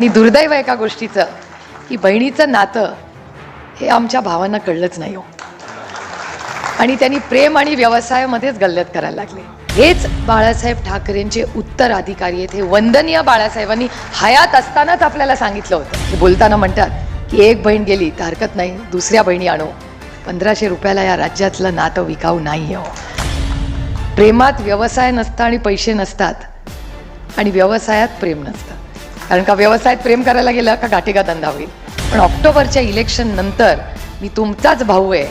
आणि दुर्दैव आहे एका गोष्टीचं की बहिणीचं नातं हे आमच्या भावांना कळलंच नाही हो. आणि त्यांनी प्रेम आणि व्यवसायामध्येच गल्लत करायला लागले. हेच बाळासाहेब ठाकरेंचे उत्तराधिकारी आहेत. हे वंदनीय बाळासाहेबांनी हयात असतानाच आपल्याला सांगितलं होतं. ते बोलताना म्हणतात की एक बहीण गेली तर हरकत नाही दुसऱ्या बहिणी आणो. पंधराशे रुपयाला या राज्यातलं नातं विकाऊ नाही हो. प्रेमात व्यवसाय नसता आणि पैसे नसतात आणि व्यवसायात प्रेम नसतं. कारण का व्यवसायात प्रेम करायला गेलं का गाठी धंदा होईल पण ऑक्टोबरच्या इलेक्शन नंतर मी तुमचाच भाऊ आहे.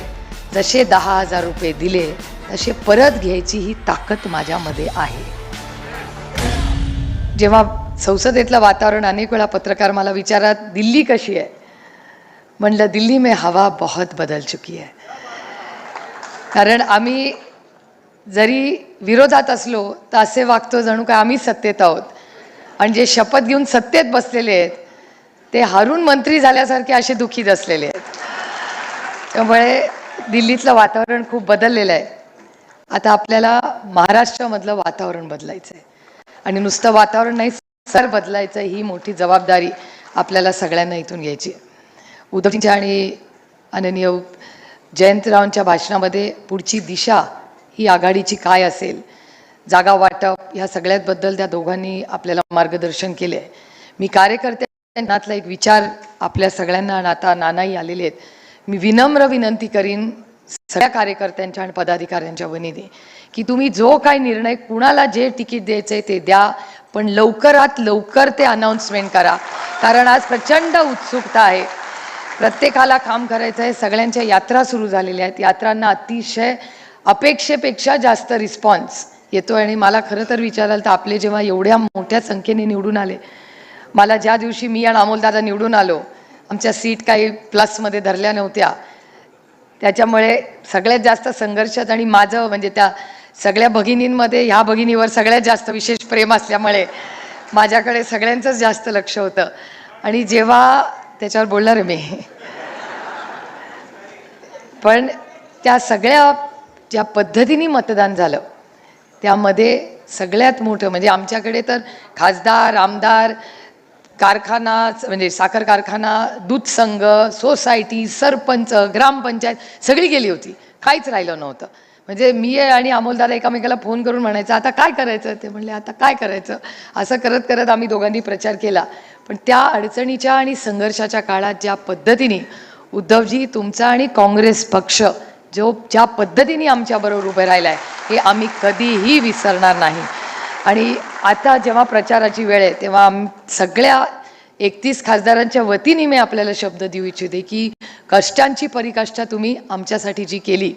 जसे दहा हजार रुपये दिले तसे परत घ्यायची ही ताकद माझ्यामध्ये आहे. जेव्हा संसदेतलं वातावरण अनेक वेळा पत्रकार मला विचारात दिल्ली कशी आहे? म्हणलं दिल्ली में हवा बहुत बदल चुकी आहे कारण आम्ही जरी विरोधात असलो तर असे वागतो जणू काय आम्ही सत्तेत आहोत. आणि जे शपथ घेऊन सत्तेत बसलेले आहेत ते हारून मंत्री झाल्यासारखे असे दुःखीत असलेले आहेत. त्यामुळे दिल्लीतलं वातावरण खूप बदललेलं आहे. आता आपल्याला महाराष्ट्रामधलं वातावरण बदलायचं आहे आणि नुसतं वातावरण नाही सर बदलायचं ही मोठी जबाबदारी आपल्याला सगळ्यांना इथून घ्यायची आहे. उद्धवजींच्या आणि आननीय जयंतरावांच्या भाषणामध्ये पुढची दिशा ही आघाडीची काय असेल जागा वाटप ह्या सगळ्याबद्दल त्या दोघांनी आपल्याला मार्गदर्शन केले आहे मी कार्यकर्त्यांनातला एक विचार आपल्या सगळ्यांना आता नानाही आलेले आहेत. मी विनम्र विनंती करीन सगळ्या कार्यकर्त्यांच्या आणि पदाधिकाऱ्यांच्या वतीने की तुम्ही जो काय निर्णय कुणाला जे तिकीट द्यायचं ते द्या पण लवकरात लवकर ते अनाऊन्समेंट करा. कारण आज प्रचंड उत्सुकता आहे. प्रत्येकाला काम करायचं आहे सगळ्यांच्या यात्रा सुरू झालेल्या आहेत. यात्रांना अतिशय अपेक्षेपेक्षा जास्त रिस्पॉन्स येतो आणि मला खरं तर विचाराल तर आपले जेव्हा एवढ्या मोठ्या संख्येने निवडून आले मला ज्या दिवशी मी आणि अमोलदादा निवडून आलो आमच्या सीट काही प्लसमध्ये धरल्या नव्हत्या. त्याच्यामुळे सगळ्यात जास्त संघर्षात आणि माझं म्हणजे त्या सगळ्या भगिनींमध्ये ह्या भगिनीवर सगळ्यात जास्त विशेष प्रेम असल्यामुळे माझ्याकडे सगळ्यांचंच जास्त लक्ष होतं. आणि जेव्हा त्याच्यावर बोलणार मी. पण त्या सगळ्या ज्या पद्धतीने मतदान झालं त्यामध्ये सगळ्यात मोठं म्हणजे आमच्याकडे तर खासदार आमदार कारखाना म्हणजे साखर कारखाना दूध संघ सोसायटी सरपंच ग्रामपंचायत सगळी गेली होती. काहीच राहिलं नव्हतं. म्हणजे मी आणि अमोलदादा एकामेकाला फोन करून म्हणायचं आता काय करायचं? ते म्हणले आता काय करायचं? असं करत करत आम्ही दोघांनी प्रचार केला. पण त्या अडचणीच्या आणि संघर्षाच्या काळात ज्या पद्धतीने उद्धवजी तुमचा आणि काँग्रेस पक्ष जो ज्या पद्धतीने आमच्याबरोबर उभे राहिला आहे हे आम्ही कधीही विसरणार नाही. आणि आता जेव्हा प्रचाराची वेळ आहे तेव्हा आम सगळ्या एकतीस खासदारांच्या वतीने मी आपल्याला शब्द देऊ इच्छिते की कष्टांची परिकाष्ठा तुम्ही आमच्यासाठी जी केली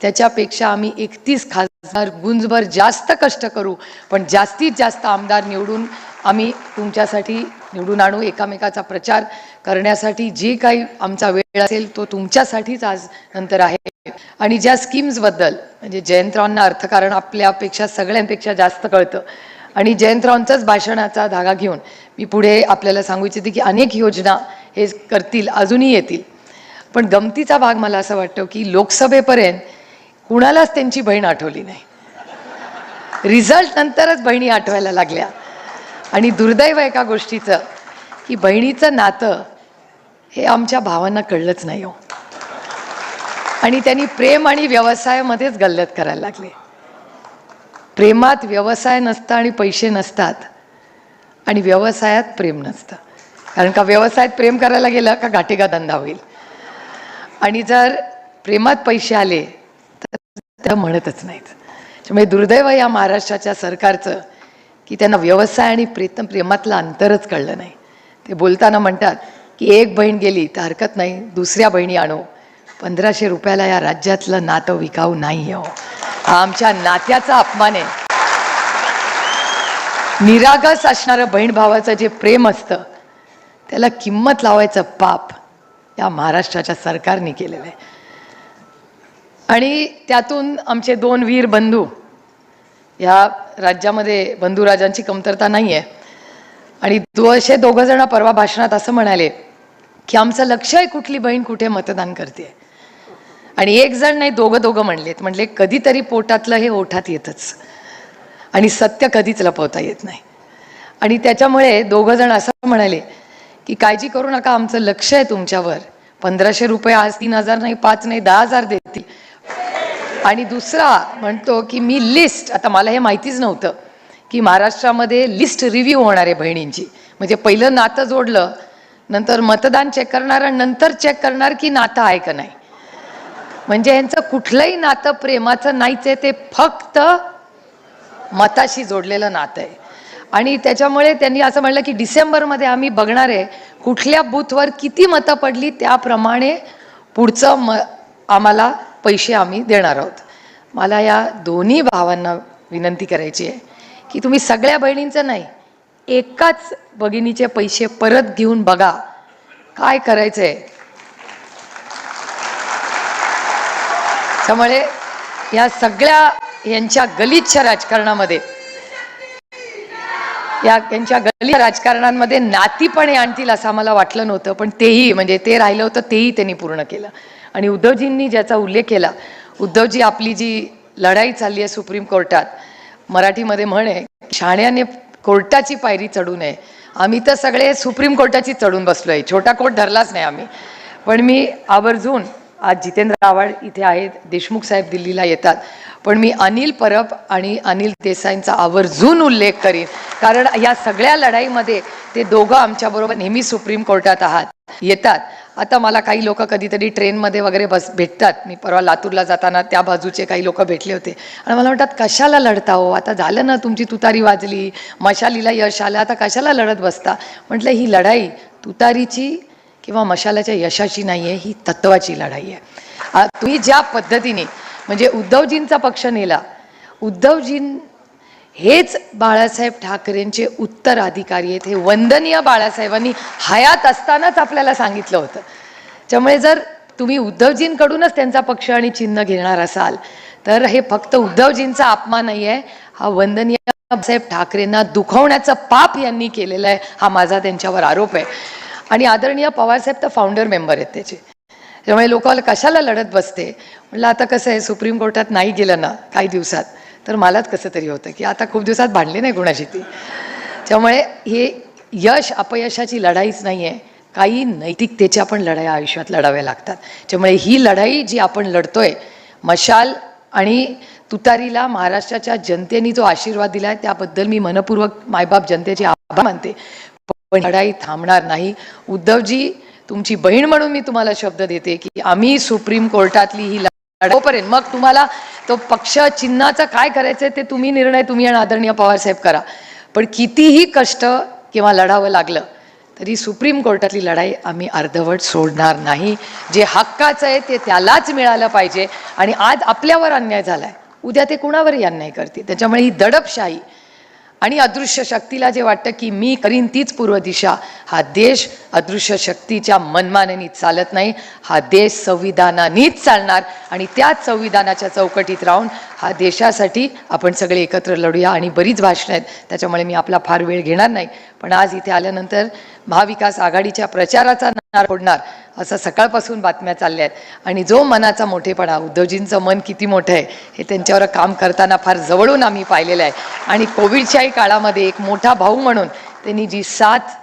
त्याच्यापेक्षा आम्ही एकतीस खासदार गुंजभर जास्त कष्ट करू पण जास्तीत जास्त आमदार निवडून आम्ही तुमच्यासाठी निवडून आणू एकामेकाचा प्रचार करण्यासाठी जे काही आमचा वेळ असेल तो तुमच्यासाठीच आज नंतर आहे. आणि ज्या स्कीम्सबद्दल म्हणजे जयंतरावांना अर्थकारण आपल्यापेक्षा सगळ्यांपेक्षा जास्त कळतं. आणि जयंतरावांचाच भाषणाचा धागा घेऊन मी पुढे आपल्याला सांगू इच्छिते की अनेक योजना हे करतील अजूनही येतील. पण गमतीचा भाग मला असं वाटतं की लोकसभेपर्यंत कुणालाच त्यांची बहीण आठवली नाही. रिझल्ट नंतरच बहिणी आठवायला लागल्या. आणि दुर्दैव एका गोष्टीचं की बहिणीचं नातं हे आमच्या भावांना कळलंच नाही हो. आणि त्यांनी प्रेम आणि व्यवसायामध्येच गल्लत करायला लागले. प्रेमात व्यवसाय नसतं आणि पैसे नसतात आणि व्यवसायात प्रेम नसतं. कारण का व्यवसायात प्रेम करायला गेलं का घाटेगा धंदा होईल. आणि जर प्रेमात पैसे आले तर त्या म्हणतच नाहीत. त्यामुळे दुर्दैव या महाराष्ट्राच्या सरकारचं की त्यांना व्यवसाय आणि प्रेतम प्रेमातलं अंतरच कळलं नाही. ते बोलताना म्हणतात की एक बहीण गेली तर हरकत नाही दुसऱ्या बहिणी आणू. पंधराशे रुपयाला या राज्यातलं नातं विकाऊ नाही हो. हा आमच्या नात्याचा अपमान आहे. निरागस असणारं बहीण भावाचं जे प्रेम असतं त्याला किंमत लावायचं पाप या महाराष्ट्राच्या सरकारने केलेलं आहे. आणि त्यातून आमचे दोन वीर बंधू या राज्यामध्ये बंधुराजांची कमतरता नाही आहे आणि दो दोघंजणं परवा भाषणात असं म्हणाले की आमचं लक्ष आहे कुठली बहीण कुठे मतदान करते आणि एक जण नाही दोघं दोघं म्हणलेत. म्हणले कधीतरी पोटातलं हे ओठात येतच. आणि सत्य कधीच लपवता येत नाही. आणि त्याच्यामुळे दोघं जण असं म्हणाले की काळजी करू नका आमचं लक्ष आहे तुमच्यावर. पंधराशे रुपये आज तीन हजार नाही पाच नाही दहा हजार देतील. आणि दुसरा म्हणतो की मी लिस्ट आता मला हे माहितीच नव्हतं की महाराष्ट्रामध्ये लिस्ट रिव्ह्यू होणार आहे बहिणींची. म्हणजे पहिलं नातं जोडलं नंतर मतदान चेक करणार आणि नंतर चेक करणार की नातं आहे का नाही. म्हणजे यांचं कुठलंही नातं प्रेमाचं नाहीच आहे ते फक्त मताशी जोडलेलं नातं आहे. आणि त्याच्यामुळे त्यांनी असं म्हणलं की डिसेंबरमध्ये आम्ही बघणार आहे कुठल्या बूथवर किती मतं पडली त्याप्रमाणे पुढचं म आम्हाला पैसे आम्ही देणार आहोत. मला या दोन्ही भावांना विनंती करायची आहे की तुम्ही सगळ्या बहिणींचं नाही एकाच भगिनीचे पैसे परत घेऊन बघा. काय करायचं आहे त्यामुळे या सगळ्या यांच्या गलिच्छ राजकारणामध्ये या यांच्या गली राजकारणांमध्ये नातीपणे आणतील असं आम्हाला वाटलं नव्हतं पण तेही म्हणजे ते राहिलं होतं तेही त्यांनी पूर्ण केलं. आणि उद्धवजींनी ज्याचा उल्लेख केला उद्धवजी आपली जी लढाई चालली आहे सुप्रीम कोर्टात मराठीमध्ये म्हण आहे शाण्याने कोर्टाची पायरी चढू नये. आम्ही तर सगळे सुप्रीम कोर्टाची चढून बसलो आहे छोटा कोर्ट धरलाच नाही आम्ही. पण मी आवर्जून आज जितेंद्र आव्हाड इथे आहेत देशमुख साहेब दिल्लीला येतात. पण मी अनिल परब आणि अनिल देसाईंचा आवर्जून उल्लेख करीन. कारण या सगळ्या लढाईमध्ये ते दोघं आमच्याबरोबर नेहमी सुप्रीम कोर्टात आहात येतात. आता मला काही लोक कधीतरी ट्रेनमध्ये वगैरे बस भेटतात. मी परवा लातूरला जाताना त्या बाजूचे काही लोक भेटले होते. आणि मला म्हणतात कशाला लढता हो? आता झालं ना तुमची तुतारी वाजली. मशालीला यश आलं. आता कशाला लढत बसता? म्हटलं ही लढाई तुतारीची किंवा मशालाच्या यशाची नाही आहे ही तत्वाची लढाई आहे. तुम्ही ज्या पद्धतीने म्हणजे उद्धवजींचा पक्ष नेला उद्धवजीं हेच बाळासाहेब ठाकरेंचे उत्तराधिकारी आहेत. हे वंदनीय बाळासाहेबांनी हयात असतानाच आपल्याला सांगितलं होतं. त्यामुळे जर तुम्ही उद्धवजींकडूनच त्यांचा पक्ष आणि चिन्ह घेणार असाल तर हे फक्त उद्धवजींचा अपमान नाही आहे हा वंदनीय बाळासाहेब ठाकरेंना दुखवण्याचं पाप यांनी केलेलं आहे हा माझा त्यांच्यावर आरोप आहे. आणि आदरणीय पवारसाहेब तर फाउंडर मेंबर आहेत त्याचे. त्यामुळे लोक कशाला लढत बसते? म्हटलं आता कसं आहे सुप्रीम कोर्टात नाही गेलं ना काही दिवसात तर मलाच कसं तरी होतं की आता खूप दिवसात भांडले नाही कुणाशी ती. त्यामुळे हे यश अपयशाची लढाईच नाही आहे काही नैतिकतेच्या पण लढाया आयुष्यात लढाव्या लागतात. त्यामुळे ही लढाई जी आपण लढतोय मशाल आणि तुतारीला महाराष्ट्राच्या जनतेने जो आशीर्वाद दिला आहे त्याबद्दल मी मनपूर्वक मायबाप जनतेचे आभार मानते. पण लढाई थांबणार नाही. उद्धवजी तुमची बहीण म्हणून मी तुम्हाला शब्द देते की आम्ही सुप्रीम कोर्टातली ही लढाईपर्यंत मग तुम्हाला तो पक्ष चिन्हाचं काय करायचं ते तुम्ही निर्णय तुम्ही आणि आदरणीय पवारसाहेब करा. पण कितीही कष्ट किंवा लढावं लागलं तरी सुप्रीम कोर्टातली लढाई आम्ही अर्धवट सोडणार नाही. जे हक्काचं आहे ते त्यालाच मिळालं पाहिजे. आणि आज आपल्यावर अन्याय झालाय. उद्या ते कुणावरही अन्याय करते त्याच्यामुळे ही दडपशाही आणि अदृश्य शक्तीला जे वाटतं की मी करीन तीच पूर्व दिशा. हा देश अदृश्य शक्तीच्या मनमानेनी चालत नाही. हा देश संविधानानीच चालणार. आणि त्याच संविधानाच्या चौकटीत राहून हा देशासाठी आपण सगळे एकत्र लढूया. आणि बरीच भाषणं आहेत. त्याच्यामुळे मी आपला फार वेळ घेणार नाही. पण आज इथे आल्यानंतर महाविकास आघाडीच्या प्रचाराचा नार फोडणार असं सकाळपासून बातम्या चालल्या आहेत आणि जो मनाचा मोठेपणा उद्धवजींचं मन किती मोठं आहे हे त्यांच्यावर काम करताना फार जवळून आम्ही पाहिलेलं आहे. आणि कोविडच्याही काळामध्ये एक मोठा भाऊ म्हणून त्यांनी जी साथ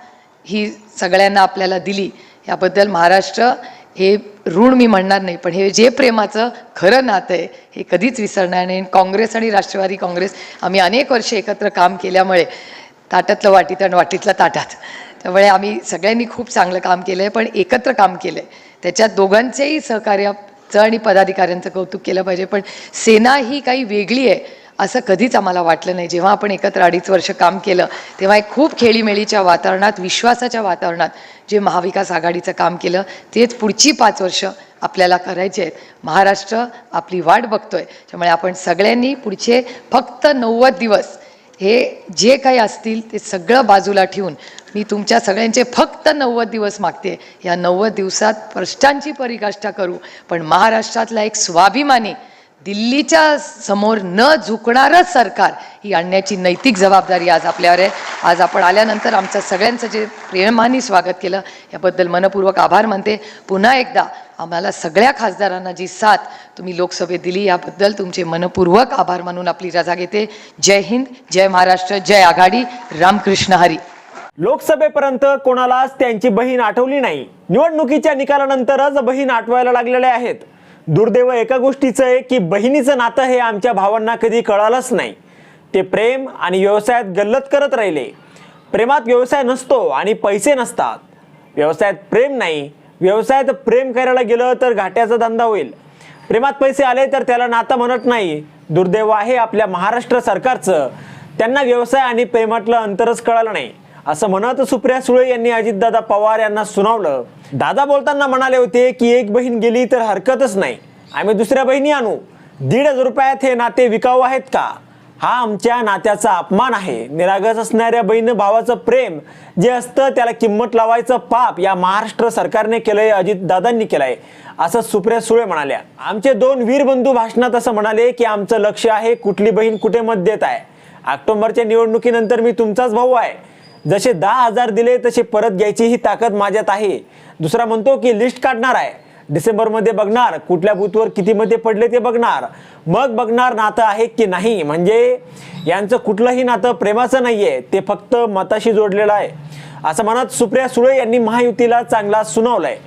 ही सगळ्यांना आपल्याला दिली याबद्दल महाराष्ट्र हे ऋण मी म्हणणार नाही पण हे जे प्रेमाचं खरं नातं आहे हे कधीच विसरणार नाही. काँग्रेस आणि राष्ट्रवादी काँग्रेस आम्ही अनेक वर्षे एकत्र काम केल्यामुळे ताटातलं वाटीत आणि वाटीतलं ताटात. त्यामुळे आम्ही सगळ्यांनी खूप चांगलं काम केलं आहे पण एकत्र काम केलं आहे त्याच्यात दोघांचेही सहकार्याचं आणि पदाधिकाऱ्यांचं कौतुक केलं पाहिजे पण सेना ही काही वेगळी आहे असं कधीच आम्हाला वाटलं नाही. जेव्हा आपण एकत्र अडीच वर्ष काम केलं तेव्हा एक खूप खेळीमेळीच्या वातावरणात विश्वासाच्या वातावरणात जे महाविकास आघाडीचं काम केलं तेच पुढची पाच वर्ष आपल्याला करायचे आहेत. महाराष्ट्र आपली वाट बघतोय. त्यामुळे आपण सगळ्यांनी पुढचे फक्त नव्वद दिवस हे जे काही असतील ते सगळं बाजूला ठेवून मी तुमच्या सगळ्यांचे फक्त नव्वद दिवस मागते. या नव्वद दिवसात प्रश्नांची परिकाष्ठा करू. पण महाराष्ट्रातला एक स्वाभिमानी दिल्लीच्या समोर न झुकणारं सरकार ही आणण्याची नैतिक जबाबदारी आज आपल्यावर आहे. आज आपण आल्यानंतर आमचं सगळ्यांचं जे प्रेमाने स्वागत केलं याबद्दल मनपूर्वक आभार मानते. पुन्हा एकदा आम्हाला सगळ्या खासदारांना जी साथ तुम्ही लोकसभेत दिली याबद्दल तुमचे मनपूर्वक आभार मानून आपली रजा घेते. जय हिंद जय महाराष्ट्र जय आघाडी. रामकृष्ण हरी. लोकसभेपर्यंत कोणालाच त्यांची बहीण आठवली नाही. निवडणुकीच्या निकालानंतरच बहीण आठवायला लागलेल्या आहेत. दुर्दैव एका गोष्टीचं आहे की बहिणीचं नातं हे आमच्या भावांना कधी कळालंच नाही. ते प्रेम आणि व्यवसायात गल्लत करत राहिले. प्रेमात व्यवसाय नसतो आणि पैसे नसतात. व्यवसायात प्रेम नाही व्यवसायात प्रेम करायला गेलं तर घाट्याचा धंदा होईल. प्रेमात पैसे आले तर त्याला नातं म्हणत नाही. दुर्दैव आहे आपल्या महाराष्ट्र सरकारचं. त्यांना व्यवसाय आणि प्रेमातलं अंतरच कळालं नाही. असं म्हणत सुप्रिया सुळे यांनी अजितदादा पवार यांना सुनावलं. दादा बोलताना म्हणाले होते की एक बहीण गेली तर हरकतच नाही. आम्ही दुसऱ्या बहिणी आणू. दीड हजार रुपयात हे नाते विकाऊ आहेत का? हा आमच्या नात्याचा अपमान आहे. निरागस असणाऱ्या बहीण भावाचं प्रेम जे असतं त्याला किंमत लावायचं पाप या महाराष्ट्र सरकारने केलंय अजित दादांनी केलंय. असं सुप्रिया सुळे म्हणाल्या. आमचे दोन वीर बंधू भाषणात असं म्हणाले की आमचं लक्ष आहे कुठली बहीण कुठे मत देत आहे. ऑक्टोबरच्या निवडणुकीनंतर मी तुमचाच भाऊ आहे. जसे दहा हजार दिले तसे परत घ्यायची ही ताकद माझ्यात आहे. दुसरा म्हणतो की लिस्ट काढणार आहे. डिसेंबरमध्ये बघणार कुठल्या बूथवर किती मते पडले ते बघणार. मग बघणार नातं आहे की नाही? म्हणजे यांचं कुठलंही नातं प्रेमाचं नाहीये ते फक्त मताशी जोडलेलं आहे. असं म्हणत सुप्रिया सुळे यांनी महायुतीला चांगला सुनावलाय.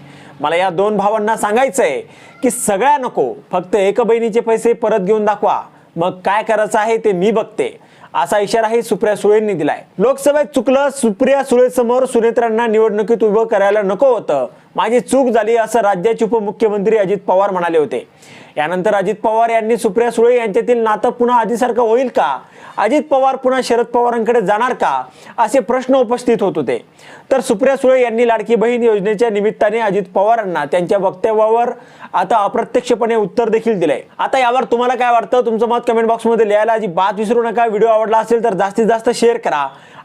मला या दोन भावांना सांगायचंय की सगळ्या नको फक्त एक बहिणीचे पैसे परत घेऊन दाखवा. मग काय करायचं आहे ते मी बघते. असा इशाराही सुप्रिया सुळेंनी दिलाय. लोकसभेत चुकलं सुप्रिया सुळे समोर सुनेत्रांना निवडणुकीत उभं करायला नको होतं. माझी चूक झाली असं राज्याचे उपमुख्यमंत्री अजित पवार म्हणाले होते. यानंतर अजित पवार यांनी सुप्रिया सुळे यांच्यातील नातं पुन्हा आधीसारखं होईल का? अजित पवार पुन्हा शरद पवारांकडे जाणार का? असे प्रश्न उपस्थित होत होते. तर सुप्रिया सुळे यांनी लाडकी बहीण योजनेच्या निमित्ताने अजित पवारांना त्यांच्या वक्तव्यावर आता अप्रत्यक्षपणे उत्तर देखील दिलंय. आता यावर तुम्हाला काय वाटतं? तुमचं मत कमेंट बॉक्समध्ये लिहायला अजिबात विसरू नका व्हिडिओ आवडला असेल तर जास्तीत जास्त शेअर करा.